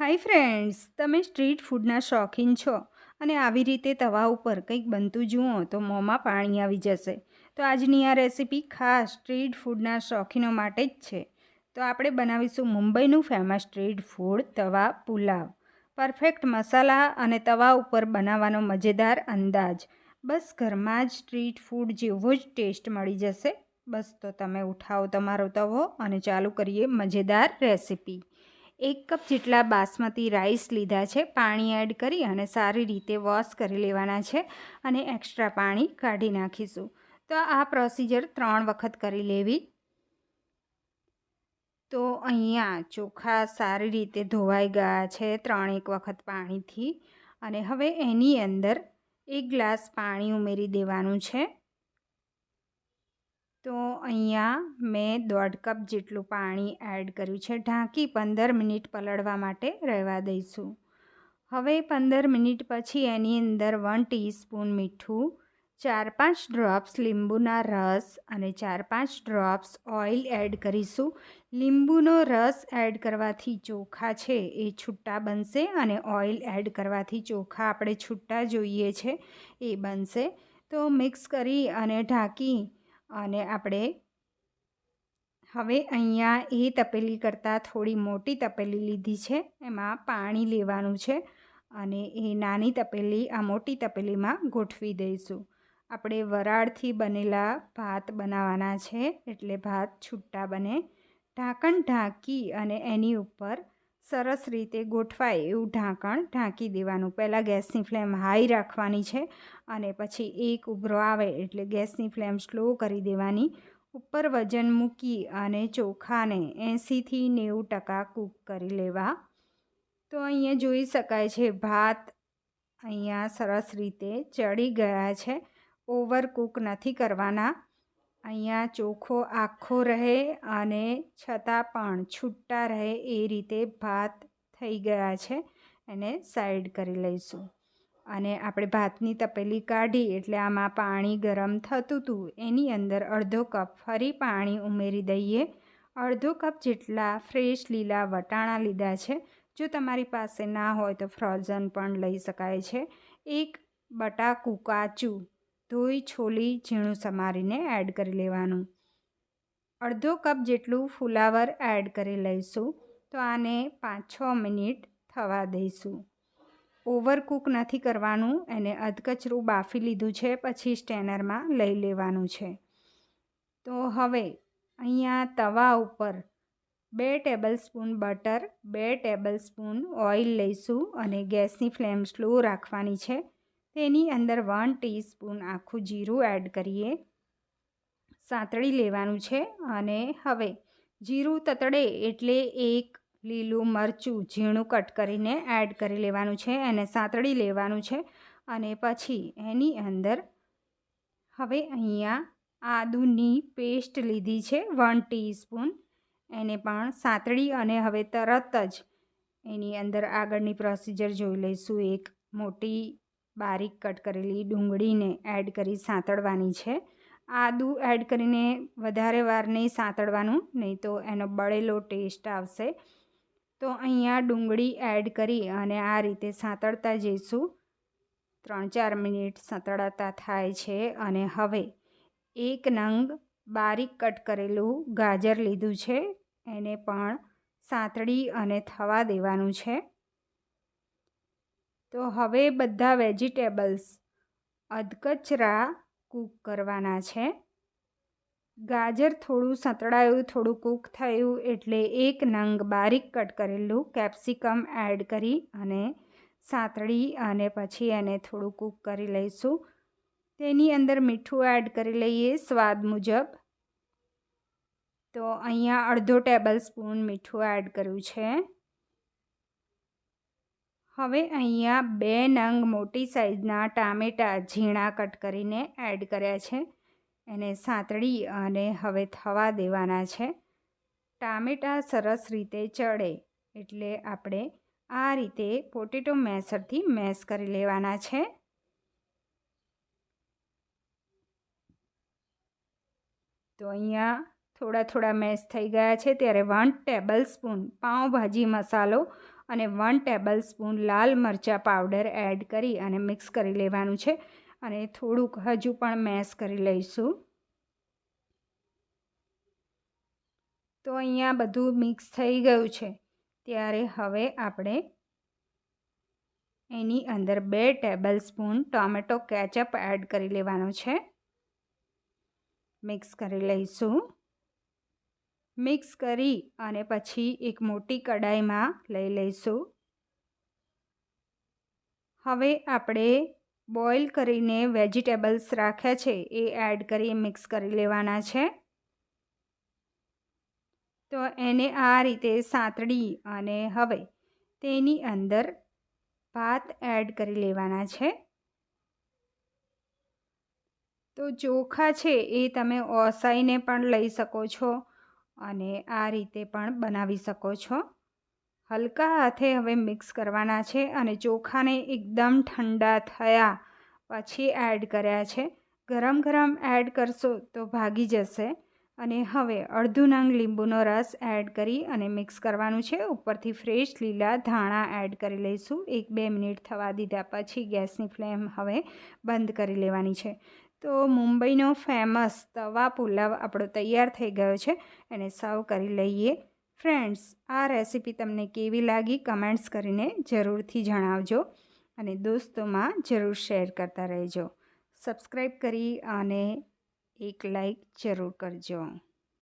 Hi friends, તમે street ફૂડના શોખીન છો અને આવી રીતે તવા ઉપર કંઈક બનતું જુઓ તો મોંમાં પાણી આવી જશે. તો આજની આ રેસીપી ખાસ સ્ટ્રીટ ફૂડના શોખીનો માટે જ છે. તો આપણે બનાવીશું મુંબઈનું ફેમસ સ્ટ્રીટ ફૂડ તવા પુલાવ. પરફેક્ટ મસાલા અને તવા ઉપર બનાવવાનો મજેદાર અંદાજ. બસ ઘરમાં જ સ્ટ્રીટ ફૂડ જેવો જ ટેસ્ટ મળી જશે. બસ તો તમે ઉઠાવો તમારો તવો અને ચાલુ કરીએ મજેદાર રેસીપી. એક કપ જેટલા બાસમતી રાઈસ લીધા છે, પાણી એડ કરી અને સારી રીતે વોશ કરી લેવાના છે અને એક્સ્ટ્રા પાણી કાઢી નાખીશું. તો આ પ્રોસીજર ત્રણ વખત કરી લેવી. તો અહીંયા ચોખા સારી રીતે ધોવાઈ ગયા છે ત્રણેક વખત પાણીથી. અને હવે એની અંદર એક ગ્લાસ પાણી ઉમેરી દેવાનું છે. તો અહીંયા મેં દોઢ કપ જેટલું પાણી એડ કર્યું છે. ઢાંકી પંદર મિનિટ પલળવા માટે રહેવા દઈશું. હવે પંદર મિનિટ પછી એની અંદર વન ટીસ્પૂન મીઠું, ચાર પાંચ ડ્રોપ્સ લીંબુના રસ અને ચાર પાંચ ડ્રોપ્સ ઓઇલ એડ કરીશું. લીંબુનો રસ એડ કરવાથી ચોખા છે એ છૂટા બનશે અને ઓઇલ એડ કરવાથી ચોખા આપણે છૂટા જોઈએ છે એ બનશે. તો મિક્સ કરી અને ઢાંકી અને આપણે હવે અહીંયા એ તપેલી કરતાં થોડી મોટી તપેલી લીધી છે. એમાં પાણી લેવાનું છે અને એ નાની તપેલી આ મોટી તપેલીમાં ગોઠવી દઈશું. આપણે વરાળથી બનેલા ભાત બનાવવાના છે એટલે ભાત છૂટા બને. ઢાંકણ ઢાંકી અને એની ઉપર સરસ રીતે ગોઠવાય એવું ઢાંકણ ઢાંકી દેવાનું. પહેલાં ગેસની ફ્લેમ હાઈ રાખવાની છે અને પછી એક ઉભરો આવે એટલે ગેસની ફ્લેમ સ્લો કરી દેવાની. ઉપર વજન મૂકી અને ચોખાને એંસીથી નેવું ટકા કૂક કરી લેવા. તો અહીંયા જોઈ શકાય છે ભાત અહીંયા સરસ રીતે ચડી ગયા છે. ઓવર કૂક નથી કરવાના. અહીંયા ચોખ્ખો આખો રહે અને છતાં પણ છૂટા રહે એ રીતે ભાત થઈ ગયા છે. એને સાઈડ કરી લઈશું. અને આપણે ભાતની તપેલી કાઢી એટલે આમાં પાણી ગરમ થતું હતું એની અંદર અડધો કપ ફરી પાણી ઉમેરી દઈએ. અડધો કપ જેટલા ફ્રેશ લીલા વટાણા લીધા છે. જો તમારી પાસે ના હોય તો ફ્રોઝન પણ લઈ શકાય છે. એક બટાકું કાચું ધોઈ, છોલી, ઝીણું સમારીને એડ કરી લેવાનું. અડધો કપ જેટલું ફુલાવર એડ કરી લઈશું તો આને પાંચ છ મિનિટ થવા દઈશું. ઓવરકૂક નથી કરવાનું, એને અધકચરું બાફી લીધું છે, પછી સ્ટેનરમાં લઈ લેવાનું છે. તો હવે અહીંયા તવા ઉપર બે ટેબલ સ્પૂન બટર બે ટેબલ સ્પૂન ઓઇલ લઈશું અને ગેસની ફ્લેમ સ્લો રાખવાની છે. તેની અંદર વન ટીસ્પૂન આખું જીરું એડ કરીએ. સાંતળી લેવાનું છે અને હવે જીરું તતડે એટલે એક લીલું મરચું ઝીણું કટ કરીને એડ કરી લેવાનું છે એને સાંતળી લેવાનું છે અને પછી એની અંદર હવે અહીંયા આદુની પેસ્ટ લીધી છે વન ટીસ્પૂન એને પણ સાંતળી અને હવે તરત જ એની અંદર આગળની પ્રોસિજર જોઈ લઈશું. એક મોટી બારીક કટ કરેલી ડુંગળીને એડ કરી સાંતળવાની છે. આદુ એડ કરીને વધારે વાર નહીં સાંતળવાનું, નહીં તો એનો બળેલો ટેસ્ટ આવશે. તો અહીંયા ડુંગળી એડ કરી અને આ રીતે સાંતળતા જઈશું. ત્રણ ચાર મિનિટ સાંતળાતા થાય છે અને હવે એક નંગ બારીક કટ કરેલું ગાજર લીધું છે. એને પણ સાંતળી અને થવા દેવાનું છે. તો હવે બધા વેજીટેબલ્સ અધકચરા કૂક કરવાના છે. ગાજર થોડું સંતળાયું, થોડું કૂક થયું એટલે એક નંગ બારીક કટ કરેલું કેપ્સિકમ એડ કરી અને સાંતળી અને પછી એને થોડું કૂક કરી લઈશું. તેની અંદર મીઠું એડ કરી લઈએ સ્વાદ મુજબ. તો અહીંયા અડધો ટેબલ સ્પૂન મીઠું એડ કર્યું છે. હવે અહીંયા બે નંગ મોટી સાઈઝના ટામેટાં ઝીણા કટ કરીને એડ કર્યા છે. એને સાંતળી અને હવે થવા દેવાના છે. ટામેટાં સરસ રીતે ચડે એટલે આપણે આ રીતે પોટેટો મેસરથી મેસ કરી લેવાના છે. તો અહીંયા થોડા થોડા મેસ થઈ ગયા છે. ત્યારે વન ટેબલ સ્પૂન પાઉંભાજી મસાલો અને વન ટેબલ સ્પૂન લાલ મરચાં પાવડર એડ કરી અને મિક્સ કરી લેવાનું છે. અને થોડુંક હજુ પણ મેશ કરી લઈશું. તો અહીંયા બધું મિક્સ થઈ ગયું છે. ત્યારે હવે આપણે એની અંદર બે tablespoon tomato ketchup add કરી લેવાનો છે. મિક્સ કરી લઈશું. મિક્સ કરી અને પછી એક મોટી કડાઈમાં લઈ લઈશું. હવે આપણે બોઇલ કરીને વેજીટેબલ્સ રાખ્યા છે એ એડ કરી મિક્સ કરી લેવાના છે. તો એને આ રીતે સાંતળી અને હવે તેની અંદર ભાત એડ કરી લેવાના છે. તો ચોખા છે એ તમે ઓસાઈને પણ લઈ શકો છો. અને આ રીતે પણ બનાવી શકો છો. હલકા હાથે હવે મિક્સ કરવાના છે અને ચોખાને એકદમ ઠંડા થયા પછી એડ કર્યા છે. ગરમ ગરમ એડ કરશો તો ભાગી જશે. અને હવે અડધું નંગ લીંબુનો રસ એડ કરી અને મિક્સ કરવાનું છે. ઉપરથી ફ્રેશ લીલા ધાણા એડ કરી લઈશું. એક બે મિનિટ થવા દીધા પછી ગેસની ફ્લેમ હવે બંધ કરી લેવાની છે. તો મુંબઈનો ફેમસ તવા પુલાવ આપણો તૈયાર થઈ ગયો છે. એને સર્વ કરી લઈએ. ફ્રેન્ડ્સ આ રેસીપી તમને કેવી લાગી કમેન્ટ્સ કરીને જરૂરથી જણાવજો અને દોસ્તોમાં જરૂર શેર કરતા રહેજો. સબસ્ક્રાઈબ કરી અને એક લાઈક જરૂર કરજો.